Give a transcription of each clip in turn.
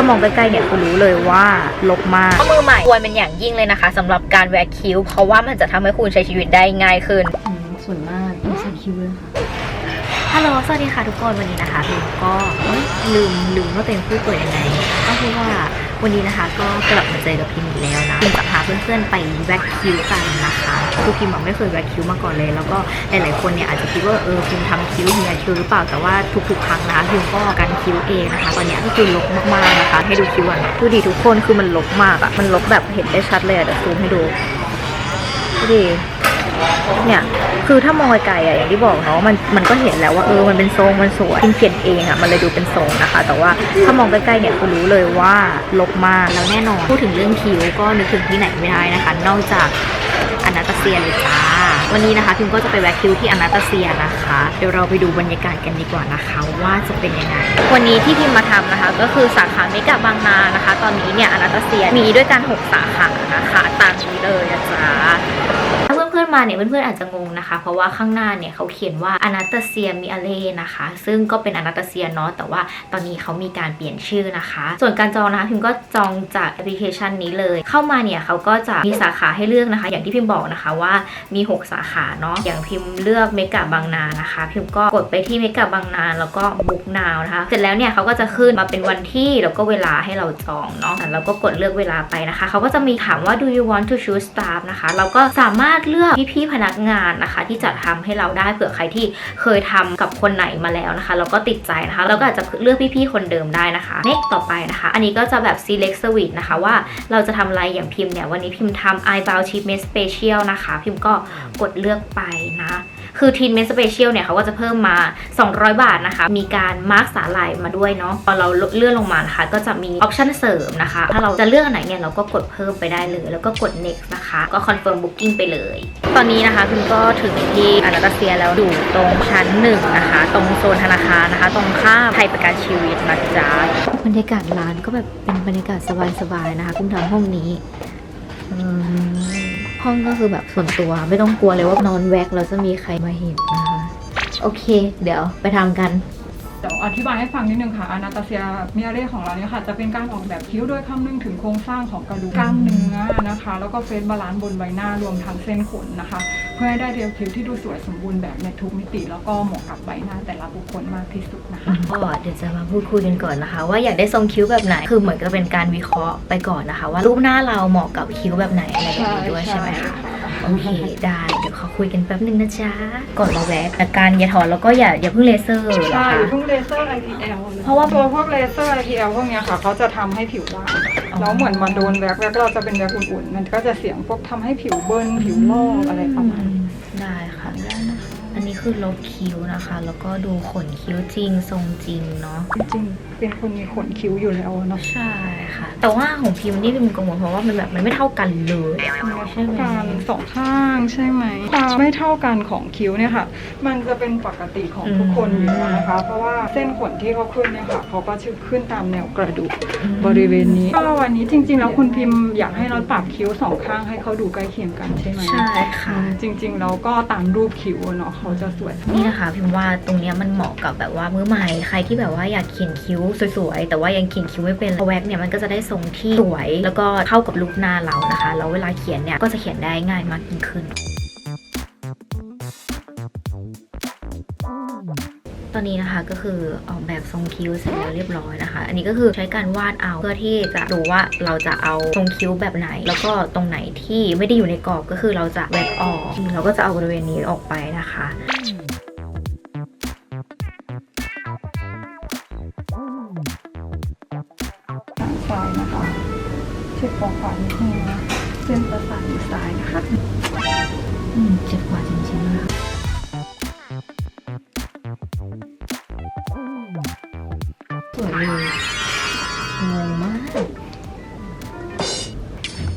ถ้ามองใกล้ๆเนี่ยคือรู้เลยว่าลบมากข้อมือใหม่ควรเป็นอย่างยิ่งเลยนะคะสำหรับการแวะคิ้ว เพราะว่ามันจะทำให้คุณใช้ชีวิตได้ง่ายขึ้นสวยมากมีสันคิวเลยค่ะฮัลโหล สวัสดีค่ะทุกคน วันนี้นะคะพิมก็เอ้ยลืมลืมว่าเป็นผู้ป่วยยังไงก็คือว่า วันนี้นะคะก็กลับมาเจอกับพิมอีกแล้วนะพิมจะพาเพื่อนๆไปแว็กคิวกันนะคะคือพิมอะไม่เคยแว็กคิวมาก่อนเลย แล้วก็หลายๆคนเนี่ยอาจจะคิดว่าเออพิมทำคิวพิมแว็กคิ้วหรือเปล่าแต่ว่าทุกๆครั้งนะคะพิมก็กันคิวเองนะคะตอนเนี้ยก็คือลบมากๆนะคะให้ดูคิวอะดูดีทุกคนคือมันลบมากอะมันลบแบบเห็นได้ชัดเลยอะเดี๋ยวซูมให้ดูดูดิ เนี่ยคือถ้ามองไกลๆอะอย่างที่บอกเนาะมันมันก็เห็นแล้วว่าเออมันเป็นทรงมันสวยพิมเขียนเองอะมันเลยดูเป็นทรงนะคะ แต่ว่าถ้ามองใกล้ๆเนี่ยคือรู้เลยว่าลบมากแล้วแน่นอนพูดถึงเรื่องคิ้วก็นึกถึงที่ไหนไม่ได้นะคะ นอกจากอนาตาเซียเลยจ้าวันนี้นะคะพิมก็จะไปแวะคิวที่อนาตาเซียนะคะ เดี๋ยวเราไปดูบรรยากาศกันดีกว่านะคะ ว่าจะเป็นยังไง วันนี้ที่พิมมาทำนะคะ ก็คือสาขาเมกะบางนานะคะ ตอนนี้เนี่ยอนาตาเซียมีด้วยกันหกสาขานะคะ มาเนี่ยเพื่อนๆอาจจะงงนะคะ เพราะว่าข้างหน้าเนี่ยเขาเขียนว่าอนาตาเซียมิอาเลนะคะ ซึ่งก็เป็นอนาตาเซียเนาะแต่ว่าตอนนี้เขามีการเปลี่ยนชื่อนะคะ ส่วนการจองนะคะพิมก็จองจากแอปพลิเคชันนี้เลย เข้ามาเนี่ยเขาก็จะมีสาขาให้เลือกนะคะ อย่างที่พิมบอกนะคะว่ามี 6 สาขาเนาะอย่างพิมเลือกเมกะบางนานะคะ พิมก็กดไปที่เมกะบางนาแล้วก็บุ๊กนาวนะคะ เสร็จแล้วเนี่ยเขาก็จะขึ้นมาเป็นวันที่แล้วก็เวลาให้เราจองเนาะแล้วก็กดเลือกเวลาไปนะคะเขาก็จะมีถามว่า do you want to choose staff นะคะ เราก็สามารถเลือกพี่ๆพนักงานนะคะ ที่จะทำให้เราได้เผื่อใครที่เคยทำกับคนไหนมาแล้วนะคะเราก็ติดใจนะคะเราก็อาจจะเลือกพี่ๆคนเดิมได้นะคะ next ต่อไปนะคะ อันนี้ก็จะแบบ select switch นะคะว่าเราจะทำอะไรอย่างพิมพ์เนี่ยวันนี้พิมพ์ทำ eyebrow treatment special นะคะ พิมพ์ก็กดเลือกไปนะ คือ treatment special เนี่ยเขาก็จะเพิ่มมา 200 บาทนะคะ มีการมาร์กสาหร่ายมาด้วยเนาะพอเราเลื่อนลงมานะคะ ก็จะมีออปชันเสริมนะคะ ถ้าเราจะเลือกอันไหนเนี่ยเราก็กดเพิ่มไปได้เลย แล้วก็กด next นะคะ ก็ confirm booking ไปเลย ตอนนี้นะคะพิมก็ถึงที่อนาตาเซียแล้วอยู่ตรงชั้นหนึ่งนะคะ ตรงโซนธนาคารนะคะ ตรงข้ามไทยประกันชีวิตนะจ๊ะบรรยากาศร้านก็แบบเป็นบรรยากาศสบายๆนะคะ คุณทำห้องนี้ อืม ห้องก็คือแบบส่วนตัว ไม่ต้องกลัวเลยว่านอนแวกแล้วจะมีใครมาเห็นนะคะ โอเค เดี๋ยวไปทำกัน เดี๋ยวอธิบายให้ฟังนิดนึงค่ะอนาตาเซียมิอาเร่ของเราเนี่ยค่ะ จะเป็นการออกแบบคิ้วโดยคำนึงถึงโครงสร้างของกระดูกกล้ามเนื้อนะคะ แล้วก็เฟซบาลานซ์บนใบหน้ารวมทั้งเส้นขนนะคะ เพื่อให้ได้เรียวคิ้วที่ดูสวยสมบูรณ์แบบในทุกมิติ แล้วก็เหมาะกับใบหน้าแต่ละบุคคลมากที่สุดนะคะ ก็เดี๋ยวจะมาพูดคุยกันก่อนนะคะ ว่าอยากได้ทรงคิ้วแบบไหนคือเหมือนกับเป็นการวิเคราะห์ไปก่อนนะคะ ว่ารูปหน้าเราเหมาะกับคิ้วแบบไหนอะไรแบบนี้ด้วยใช่ไหมคะ โอเคได้ เดี๋ยวขอคุยกันแป๊บนึงนะจ๊ะ ก่อนมาแวะอาการอย่าถอนแล้วก็อย่าอย่าเพิ่งเลเซอร์เหรอใช่คะเพิ่งเลเซอร์ IPL เพราะว่าตัวพวกเลเซอร์ IPL พวกเนี้ยค่ะเขาจะทำให้ผิวบางแล้วเหมือนมาโดนแว็กแว็กเราจะเป็นแว็กอุ่นๆ มันก็จะเสียงพวกทำให้ผิวเบิ้ลผิวลอกอะไรประมาณนี้นนี้ คือลบคิ้วนะคะ แล้วก็ดูขนคิ้วจริงทรงจริงเนาะ จริงๆเป็นคนมีขนคิ้วอยู่แล้วเนาะใช่ค่ะ แต่ว่าของพิมพ์นี่พิมกังวลเพราะว่ามันแบบมันไม่เท่ากันเลยมันไม่เท่ากันสองข้างใช่ไหมความไม่เท่ากันของคิ้วเนี่ยค่ะ มันจะเป็นปกติของทุกคนอยู่แล้วนะคะ เพราะว่าเส้นขนที่เขาขึ้นเนี่ยค่ะเขาก็ชื่อขึ้นตามแนวกระดูกบริเวณนี้ก็วันนี้จริง ๆ แล้วคุณพิมพ์อยากให้เราปรับคิ้วสองข้างให้เขาดูใกล้เคียงกันใช่ไหมใช่อืค่ะมจริง ๆ แล้วก็ตามรูปคิ้วเนาะเขาจะสวย นี่นะคะ พิมพ์ว่าตรงเนี้ยมันเหมาะกับแบบว่ามือใหม่ใครที่แบบว่าอยากเขียนคิ้วสวยๆ แต่ว่ายังเขียนคิ้วไม่เป็นแว็กเนี่ยมันก็จะได้ทรงที่สวย แล้วก็เข้ากับลุคหน้าเรานะคะแล้วเวลาเขียนเนี่ยก็จะเขียนได้ง่ายมากยิ่งขึ้น ตอนนี้นะคะก็คือออกแบบทรงคิ้วเสร็จแล้วเรียบร้อยนะคะ อันนี้ก็คือใช้การวาดเอาเพื่อที่จะดูว่าเราจะเอาทรงคิ้วแบบไหน แล้วก็ตรงไหนที่ไม่ได้อยู่ในกรอบก็คือเราจะแวกออกเราก็จะเอาบริเวณนี้ออกไปนะคะทางซ้ายนะคะเช็คของขวานิดนึงนะเส้นประสาทซ้ายนะคะ อืมเจ็บ งงมาก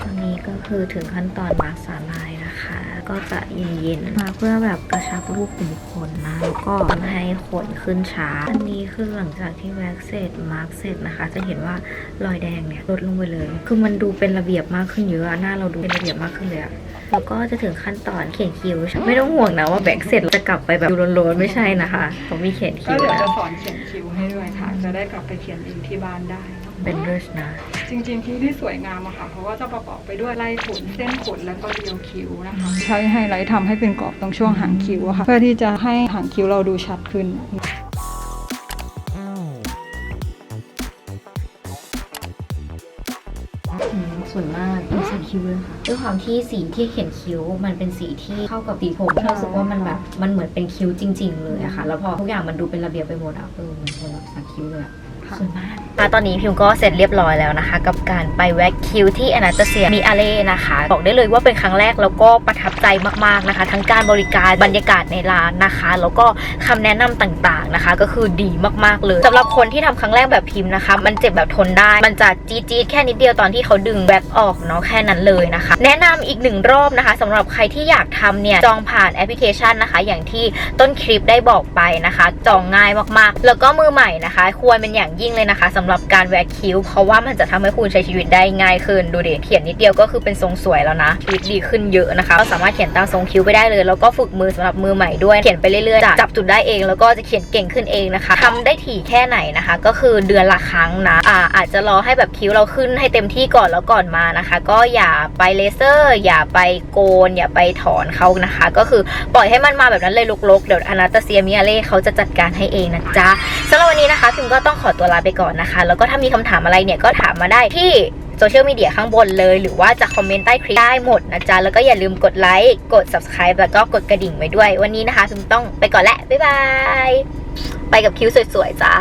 ตอนนี้ก็คือถึงขั้นตอนมาร์คสาลายนะคะ ก็จะเย็นๆมาเพื่อแบบกระชับรูขุมขนนะแล้วก็ทำให้ขนขึ้นช้า อันนี้คือหลังจากที่แว็กเสร็จมาร์คเสร็จนะคะ จะเห็นว่ารอยแดงเนี่ยลดลงไปเลย คือมันดูเป็นระเบียบมากขึ้นเยอะหน้าเราดูเป็นระเบียบมากขึ้นเลยอะแล้วก็จะถึงขั้นตอนเขียนคิ้วไม่ต้องห่วงนะว่าแบกเสร็จจะกลับไปแบบดูโลนๆไม่ใช่นะคะเขามีเขียนคิ้วเดี๋ยวจะสอนเขียนคิ้วให้ด้วยค่ะ จะได้กลับไปเขียนเองที่บ้านได้ เนอะเป็นเลิศนะ จริงๆคิ้วที่สวยงามอะค่ะ เพราะว่าจะประกอบไปด้วยลายขนเส้นขนแล้วก็เรียวคิ้วนะคะ ใช้ไฮไลท์ทำให้เป็นกรอบตรงช่วงหางคิ้วอะค่ะ เพื่อที่จะให้หางคิ้วเราดูชัดขึ้น อืมส่วนมากเป็นสีคิ้วเลยค่ะ ด้วยความที่สีที่เขียนคิ้ว มันเป็นสีที่เข้ากับสีผมเรารู้สึกว่ามันแบบมันเหมือนเป็นคิ้วจริง ๆ เลยอะค่ะ แล้วพอทุกอย่างมันดูเป็นระเบียบไปหมดอะเออเหมือนคนแบบสักคิ้วเลยอะค่ะ สวยมากค่ะตอนนี้พิมก็เสร็จเรียบร้อยแล้วนะคะ กับการไปแว็กคิวที่อนาตเซียมีอาเล่นะคะ บอกได้เลยว่าเป็นครั้งแรกแล้วก็ประทับใจมากๆนะคะ ทั้งการบริการบรรยากาศในร้านนะคะ แล้วก็คำแนะนำต่างๆนะคะ ก็คือดีมากๆเลยสำหรับคนที่ทำครั้งแรกแบบพิมพ์นะคะ มันเจ็บแบบทนได้ มันจะจี๊ดๆแค่นิดเดียวตอนที่เขาดึงแว็กออกเนาะแค่นั้นเลยนะคะ แนะนำอีกหนึ่งรอบนะคะสำหรับใครที่อยากทำเนี่ยจองผ่านแอปพลิเคชันนะคะ อย่างที่ต้นคลิปได้บอกไปนะคะ จองง่ายมากๆ แล้วก็มือใหม่นะคะ ควรเป็นอย่างยิ่งเลยนะคะสำหรับการแวกคิ้ว เพราะว่ามันจะทำให้คุณใช้ชีวิตได้ง่ายขึ้นดูดิเขียนนิดเดียวก็คือเป็นทรงสวยแล้วนะชีวิตดีขึ้นเยอะนะคะก็สามารถเขียนตามทรงคิ้วไปได้เลยแล้วก็ฝึกมือสำหรับมือใหม่ด้วยเขียนไปเรื่อยๆจับจุดได้เองแล้วก็จะเขียนเก่งขึ้นเองนะคะทำได้ถี่แค่ไหนนะคะ ก็คือเดือนละครั้งนะอ่าอาจจะรอให้แบบคิ้วเราขึ้นให้เต็มที่ก่อนแล้วก่อนมานะคะ ก็อย่าไปเลเซอร์ อย่าไปโกน อย่าไปถอนเขานะคะ ก็คือปล่อยให้มันมาแบบนั้นเลยลกๆเดี๋ยวอนาตาเซียมิอาเล่เขาจะจัดการให้เองนะจ๊ะสำหรับวันนี้นะคะพิมก็ต้องขอตัวลาไปก่อนนะคะ แล้วก็ถ้ามีคำถามอะไรเนี่ยก็ถามมาได้ที่โซเชียลมีเดียข้างบนเลย หรือว่าจะคอมเมนต์ใต้คลิปได้หมดนะจ๊ะ แล้วก็อย่าลืมกดไลค์กด subscribe แล้วก็กดกระดิ่งไว้ด้วย วันนี้นะคะพิมต้องไปก่อนแหละบ๊ายบาย ไปกับคิ้วสวยๆจ้า